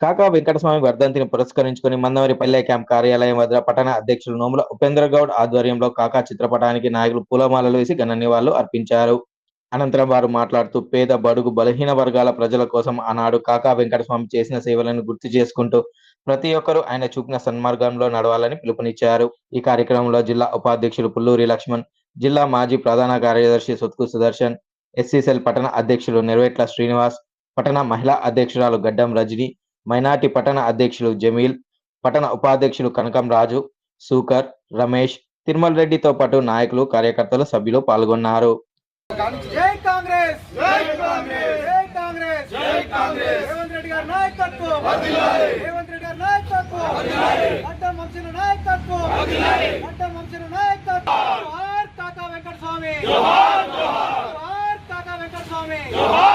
కాకా వెంకటస్వామి వర్ధంతిని పురస్కరించుకుని మందమరిపల్లె క్యాంప్ కార్యాలయం వద్ద పట్టణ అధ్యక్షులు నోముల ఉపేంద్ర గౌడ్ ఆధ్వర్యంలో కాకా చిత్రపటానికి నాయకులు పూలమాలలు వేసి ఘన నివాళులు అర్పించారు. అనంతరం వారు మాట్లాడుతూ పేద బడుగు బలహీన వర్గాల ప్రజల కోసం ఆనాడు కాకా వెంకటస్వామి చేసిన సేవలను గుర్తు చేసుకుంటూ ప్రతి ఒక్కరూ ఆయన చూపిన సన్మార్గంలో నడవాలని పిలుపునిచ్చారు. ఈ కార్యక్రమంలో జిల్లా ఉపాధ్యక్షులు పుల్లూరి లక్ష్మణ్ జిల్లా మాజీ ప్రధాన కార్యదర్శి సొత్కు సుదర్శన్ ఎస్సీసెల్ పట్టణ అధ్యక్షులు నెరవేట్ల శ్రీనివాస్ పట్టణ మహిళా అధ్యక్షురాలు గడ్డం రజని మైనార్టీ పట్టణ అధ్యక్షులు జమీల్ పట్టణ ఉపాధ్యక్షులు కనకం రాజు సూకర్ రమేష్ తిరుమల రెడ్డితో పాటు నాయకులు కార్యకర్తలు సభ్యులు పాల్గొన్నారు. జై కాంగ్రెస్! జై కాంగ్రెస్! జై కాంగ్రెస్! జై కాంగ్రెస్! రేవంత్ రెడ్డి గారి నాయకత్వం! వర్ధిల్లాలి రేవంత్ రెడ్డి గారి నాయకత్వం! వర్ధిల్లాలి అడ్డం వంశీల నాయకత్వం! వర్ధిల్లాలి అడ్డం వంశీల నాయకత్వం! జోహార్ కాకా వెంకట స్వామి జోహార్! జోహార్ జోహార్ కాకా వెంకట స్వామి జోహార్!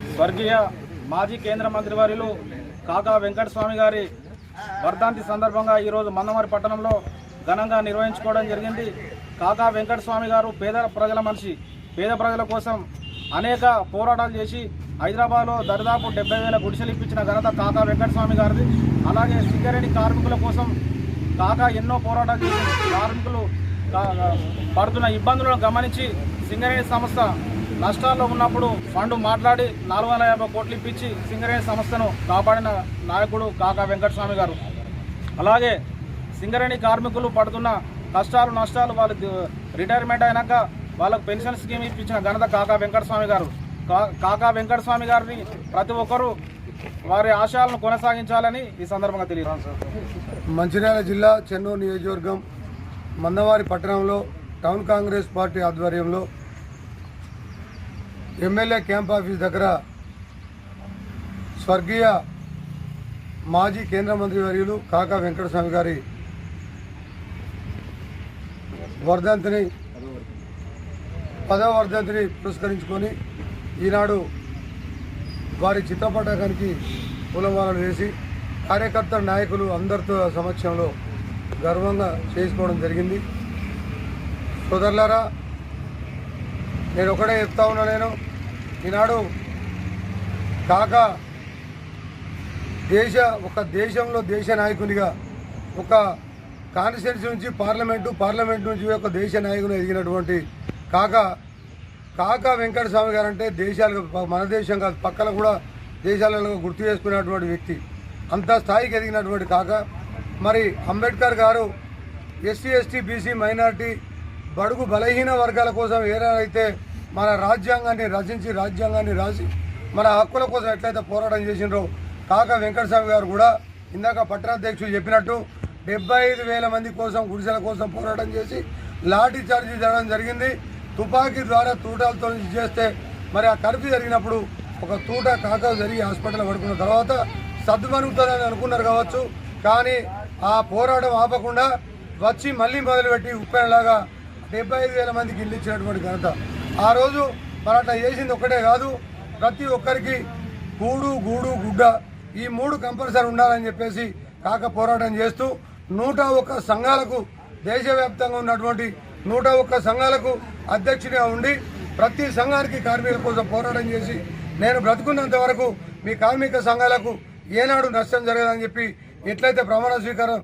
స్వర్గీయ మాజీ కేంద్ర మంత్రి వారిలు కాకా వెంకటస్వామి గారి వర్ధాంతి సందర్భంగా ఈరోజు మందమరి పట్టణంలో ఘనంగా నిర్వహించుకోవడం జరిగింది. కాకా వెంకటస్వామి గారు పేద ప్రజల మనిషి. పేద ప్రజల కోసం అనేక పోరాటాలు చేసి హైదరాబాద్లో దరిదాపు డెబ్బై వేల గుడిసెలు ఇప్పించిన ఘనత కాకా వెంకటస్వామి గారిది. అలాగే సింగరేణి కార్మికుల కోసం కాకా ఎన్నో పోరాటాలు చేసి కార్మికులు పడుతున్న ఇబ్బందులను గమనించి సింగరేణి సంస్థ నష్టాల్లో ఉన్నప్పుడు ఫండ్ మాట్లాడి నాలుగు వందల యాభై కోట్లు ఇప్పించి సింగరేణి సంస్థను కాపాడిన నాయకుడు కాకా వెంకటస్వామి గారు. అలాగే సింగరేణి కార్మికులు పడుతున్న కష్టాలు నష్టాలు వాళ్ళకి రిటైర్మెంట్ అయినాక వాళ్ళకు పెన్షన్ స్కీమ్ ఇప్పించిన ఘనత కాకా వెంకటస్వామి గారు. కా- కాకా వెంకటస్వామి గారిని ప్రతి ఒక్కరూ వారి ఆశయాలను కొనసాగించాలని ఈ సందర్భంగా తెలియదు మంచిర్యాల జిల్లా చెన్నూరు నియోజకవర్గం మందవారి పట్టణంలో టౌన్ కాంగ్రెస్ పార్టీ ఆధ్వర్యంలో ఎమ్మెల్యే క్యాంప్ ఆఫీస్ దగ్గర స్వర్గీయ మాజీ కేంద్ర మంత్రి వర్యులు కాకా వెంకటస్వామి గారి వర్ధంతిని పదవ వర్ధంతిని పురస్కరించుకొని ఈనాడు వారి చిత్రపటానికి పూలమాలలు వేసి కార్యకర్త నాయకులు అందరితో సమక్షంలో గర్వంగా చేసుకోవడం జరిగింది. సోదరులారా నేను ఒకటే చెప్తా ఉన్నా నేను. ఈనాడు కాక దేశ ఒక దేశంలో దేశ నాయకునిగా ఒక కాన్స్టిట్యున్సీ నుంచి పార్లమెంటు పార్లమెంట్ నుంచి ఒక దేశ నాయకుని ఎదిగినటువంటి కాక కాక వెంకటస్వామి గారు అంటే దేశాలు మన దేశం కాదు పక్కన కూడా దేశాలలో గుర్తు చేసుకునేటువంటి వ్యక్తి. అంత స్థాయికి ఎదిగినటువంటి కాక. మరి అంబేద్కర్ గారు ఎస్సీ ఎస్టీ బీసీ మైనార్టీ బడుగు బలహీన వర్గాల కోసం ఏదైతే మన రాజ్యాంగాన్ని రచించి రాజ్యాంగాన్ని రాసి మన హక్కుల కోసం ఎట్లయితే పోరాటం చేసినారో కాక వెంకటస్వామి గారు కూడా ఇందాక పట్టణాధ్యక్షుడు చెప్పినట్టు డెబ్బై ఐదు వేల మంది కోసం గుడిసెల కోసం పోరాటం చేసి లాఠీ చార్జీ జరగడం జరిగింది. తుపాకీ ద్వారా తూటాలతో చేస్తే మరి ఆ కర్ఫ్యూ జరిగినప్పుడు ఒక తూట కాక జరిగి హాస్పిటల్ పడుకున్న తర్వాత సర్దుమనుగుతుందని అనుకున్నారు కావచ్చు. కానీ ఆ పోరాటం ఆపకుండా వచ్చి మళ్ళీ మొదలుపెట్టి ఉప్పెనలాగా డెబ్బై ఐదు వేల మందికి ఇల్లు ఇచ్చినటువంటి ఘనత. ఆ రోజు మరి అట్లా చేసింది ఒక్కటే కాదు ప్రతి ఒక్కరికి కూడు గూడు గుడ్డ ఈ మూడు కంపల్సరీ ఉండాలని చెప్పేసి కాక పోరాటం చేస్తూ నూట ఒక్క సంఘాలకు దేశవ్యాప్తంగా ఉన్నటువంటి నూట ఒక్క సంఘాలకు అధ్యక్షుడిగా ఉండి ప్రతి సంఘానికి కార్మికుల కోసం పోరాటం చేసి నేను బ్రతుకున్నంత వరకు మీ కార్మిక సంఘాలకు ఏనాడు నష్టం జరగదని చెప్పి ఎట్లయితే ప్రమాణ స్వీకారం